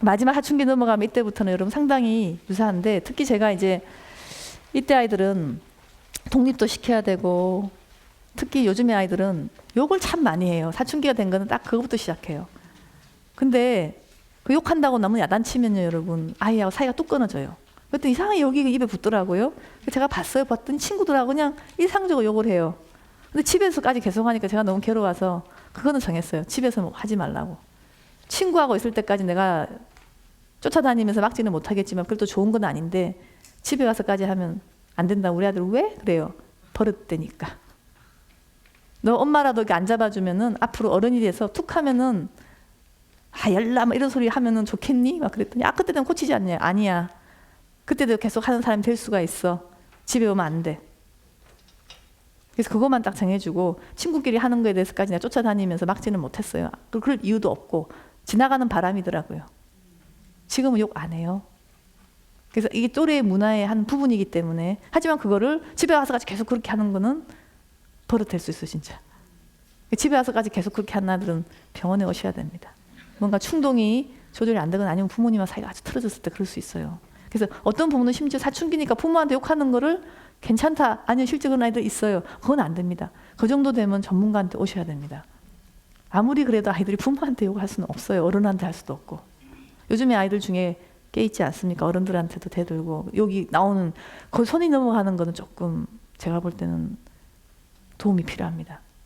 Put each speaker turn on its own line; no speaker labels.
마지막 사춘기 넘어가면 이때부터는 여러분 상당히 유사한데 특히 제가 이제 이때 아이들은 독립도 시켜야 되고 특히 요즘의 아이들은 욕을 참 많이 해요. 사춘기가 된 거는 딱 그것부터 시작해요. 근데 그 욕한다고 너무 야단치면요, 여러분 아이하고 사이가 뚝 끊어져요. 그랬더니 이상하게 여기 입에 붙더라고요. 제가 봤어요. 봤더니 친구들하고 그냥 일상적으로 욕을 해요. 근데 집에서까지 계속 하니까 제가 너무 괴로워서 그거는 정했어요. 집에서 뭐 하지 말라고. 친구하고 있을 때까지 내가 쫓아다니면서 막지는 못하겠지만 그래도 좋은 건 아닌데 집에 가서까지 하면 안 된다. 우리 아들 왜 그래요? 버릇되니까. 너 엄마라도 이렇게 안 잡아주면은 앞으로 어른이 돼서 툭 하면은 아 열나 막 이런 소리 하면은 좋겠니? 막 그랬더니 아 그때는 고치지 않냐? 아니야. 그때도 계속 하는 사람이 될 수가 있어. 집에 오면 안 돼. 그래서 그것만 딱 정해주고 친구끼리 하는 거에 대해서까지 내가 쫓아다니면서 막지는 못했어요. 그- 그럴 이유도 없고 지나가는 바람이더라고요. 지금은 욕 안 해요. 그래서 이게 또래의 문화의 한 부분이기 때문에 하지만 그거를 집에 와서까지 계속 그렇게 하는 거는 버릇될 수 있어 진짜. 집에 와서까지 계속 그렇게 하는 아들은 병원에 오셔야 됩니다. 뭔가 충동이 조절이 안 되거나 아니면 부모님과 사이가 아주 틀어졌을 때 그럴 수 있어요. 그래서 어떤 부모는 심지어 사춘기니까 부모한테 욕하는 거를 괜찮다. 아니요, 실제 그런 아이들 있어요. 그건 안 됩니다. 그 정도 되면 전문가한테 오셔야 됩니다. 아무리 그래도 아이들이 부모한테 욕할 수는 없어요. 어른한테 할 수도 없고. 요즘에 아이들 중에 꽤 있지 않습니까? 어른들한테도 대들고 여기 나오는 그 손이 넘어가는 거는 조금 제가 볼 때는 도움이 필요합니다.